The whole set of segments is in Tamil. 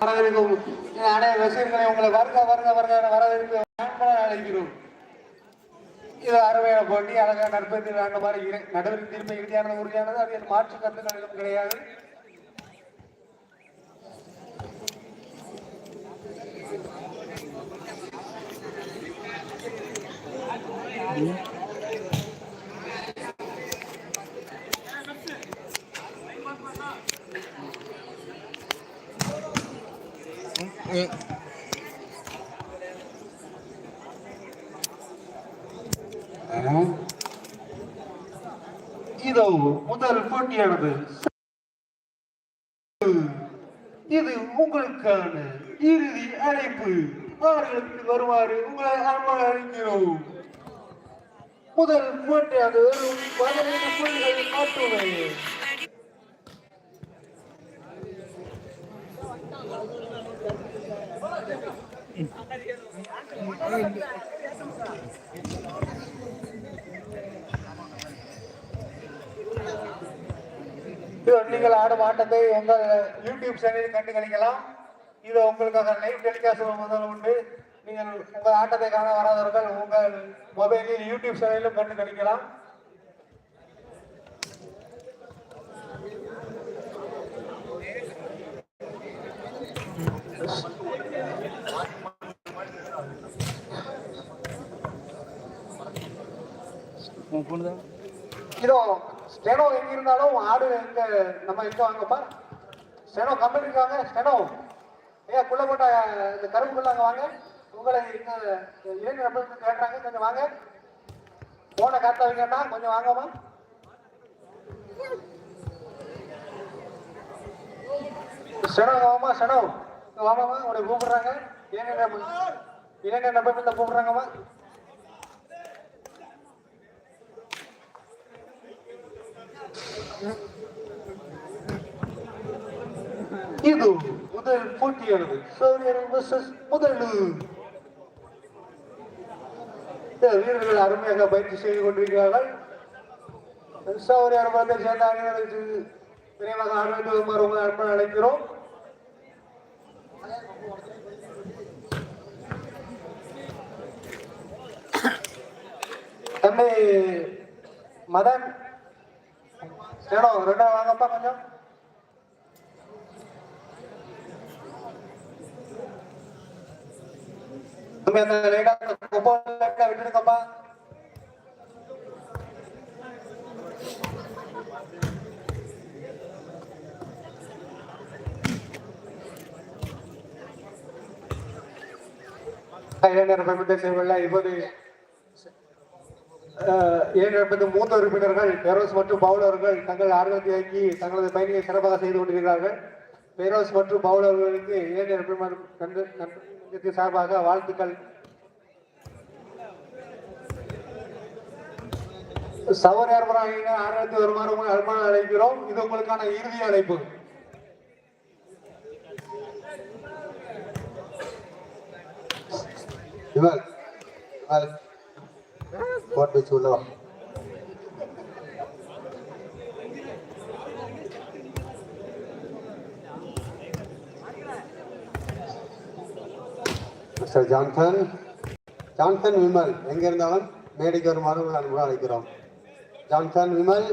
வரவேற்கும் அனைத்து ரசிகர்களை உங்களை வருக வருக வருக என வரவேற்பு அன்புடன் அழைக்கிறோம் இது அருமையான போட்டி அழகான நற்பத்தி அந்த மாதிரி இறை- நடுவர் தீர்ப்பு இறுதியானது உறுதியானது அதில் மாற்று கருத்துக்கள் கிடையாது. இதோ முதல் போட்டியானது. இது உங்களுக்கான இறுதி அழைப்பு. அவர்களுக்கு வருமாறு உங்களை அன்பாக அழைக்கிறோம். முதல் போட்டியானது பதினைந்து புள்ளிகள் மட்டுமே. நீங்கள் ஆடும் ஆட்டத்தை உங்கள் யூடியூப் சேனலில் கண்டு கழிக்கலாம். இது உங்களுக்காக லைவ் டெலிகாஸ்ட் முதல் உண்டு. நீங்கள் உங்கள் ஆட்டத்தை காண வராதவர்கள் உங்கள் மொபைலில் யூடியூப் சேனலிலும் கண்டு கழிக்கலாம். இதோ ஸ்டெனோ எங்க இருந்தாலும் ஆடு எங்க நம்ம எங்க வாங்கப்பா? ஸ்டெனோ கம்பெனி இருக்காங்க. ஸ்டெனோ ஏன் குள்ள போட்ட இந்த கரும்பு குள்ள அங்க வாங்க. உங்களை இந்த இளைஞர் ரெப்ரசன்ட் கேட்டாங்க கொஞ்சம் வாங்க. போன காத்த வைக்கட்டா கொஞ்சம் வாங்கம்மா. ஸ்டெனோ வாமா ஸ்டெனோ வாமாமா உங்களை கூப்பிடுறாங்க. இளைஞர் இளைஞர் ரெப்ரசன்ட் கூப்பிடுறாங்கம்மா. இது முதல் போட்டியானது. சௌரியர் versus முதலு வீரர்கள் அருமையாக பயிற்சி செய்து கொண்டிருக்கிறார்கள். சௌரியர் வந்து சேர்ந்த அணியினருக்கு விரைவாக ஆரம்பித்து வருமாறு உங்களை அன்பு அழைக்கிறோம். தம்பி மதன் சேனோ ரெண்டா வாங்கப்பா கொஞ்சம் தம்பி அந்த லைட்டா குப்பை லைட்டா விட்டுடுங்கப்பா இளைஞர் பெருமித்த செய்வல்ல இப்போது ஏழு மூத்த உறுப்பினர்கள் பெரோஸ் மற்றும் பவுலர்கள் தங்கள் ஆர்வத்தை இயக்கி தங்களது பயணியை சிறப்பாக செய்து கொண்டிருக்கிறார்கள். பெரோஸ் மற்றும் பவுலர்களுக்கு ஏழு பெருமன் சார்பாக வாழ்த்துக்கள். சவரேர்வராக ஆர்வத்தை வருமாறு உங்களை அன்பாக அழைக்கிறோம். இது உங்களுக்கான இறுதி அழைப்பு. இவர். இவள் கோட் உள்ள வா மிஸ்டர் ஜான்சன் ஜான்சன் விமல் எங்க இருந்தாலும் மேடைக்கு வருமாறு உங்களை அன்புடன் அழைக்கிறோம். ஜான்சன் விமல்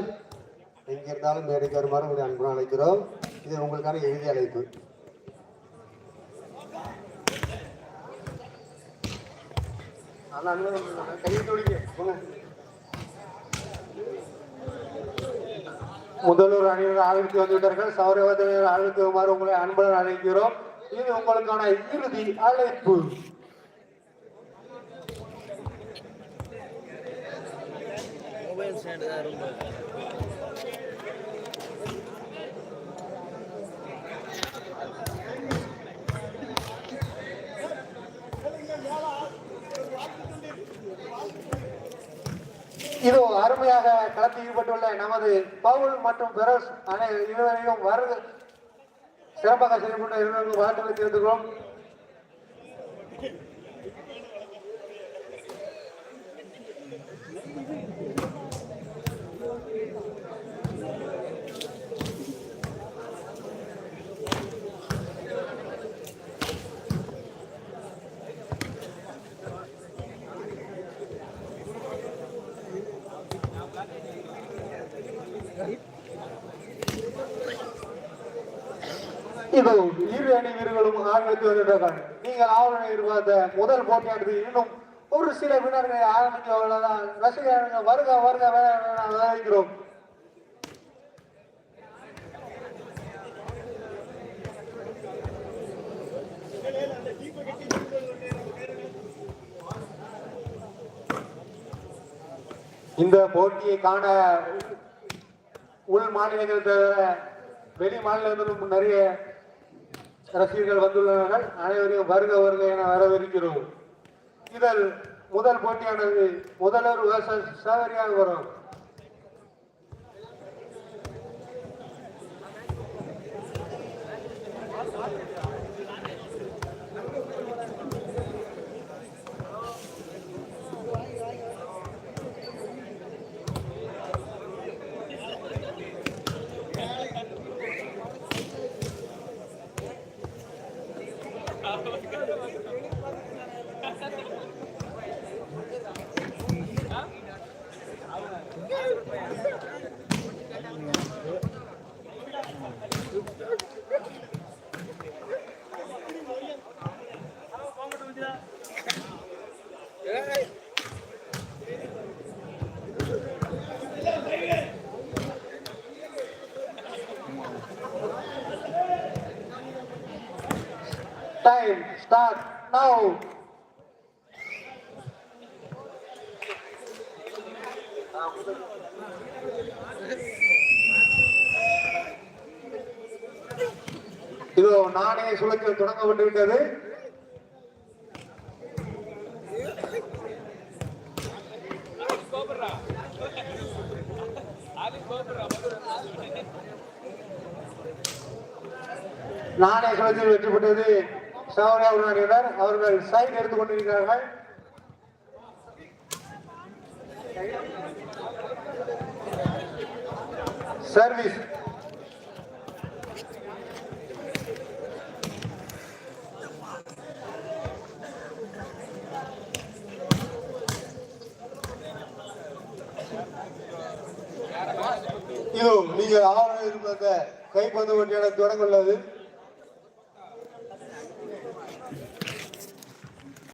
எங்க இருந்தாலும் மேடைக்கு வருமாறு உங்களை அன்புடன் அழைக்கிறோம். இது உங்களுக்கான எழுதி அழைப்பு. முதல்வர் அணியினர் ஆளுக்கு வந்துவிட்டார்கள். சௌரவத்தினர் ஆளுக்கு வருமாறு உங்களை அன்புடன் அழைக்கிறோம். இது உங்களுக்கான இறுதி அழைப்பு. மொபைல் ஸ்டாண்டு தான் ரொம்ப இதோ அருமையாக களத்தில் ஈடுபட்டுள்ள நமது பவுல் மற்றும் பெரோஸ் அனை இருவரையும் வருது சிறப்பாக செயல்பட்ட இருவருக்கும் வாழ்த்துக்களை தெரிவித்துக்கிறோம் இது இரு அணி வீரர்களும் ஆரம்பித்து வருகிறார்கள் நீங்கள் ஆவலுடன் எதிர்பார்த்த முதல் போட்டியானது இன்னும் ஒரு சில வினாடிகளை ஆரம்பிக்க ரசிகர்கள் வருக வருக வேற வரவேற்கிறோம் இந்த போட்டியை காண உள் மாநிலங்கள் தவிர வெளி மாநிலங்களிலும் நிறைய ரசிகர்கள் வந்துள்ளனர். அனைவரையும் வருக வருக என வரவிருக்கிறோம் இதில் முதல் போட்டியானது முதல்வர் விவசாய சாவரியாக வரும். Time start now. இதோ நானே சுழற்சி தொடங்கப்பட்டு விட்டது நானே சுழற்சியில் வெற்றி பெற்றது சௌரியா உடனடியினர் அவர்கள் சைட் எடுத்துக் கொண்டிருக்கிறார்கள். சர்வீஸ் இதோ நீங்கள் ஆவணம் இருந்த கைப்பந்து வண்டியான தொடங்குள்ளது.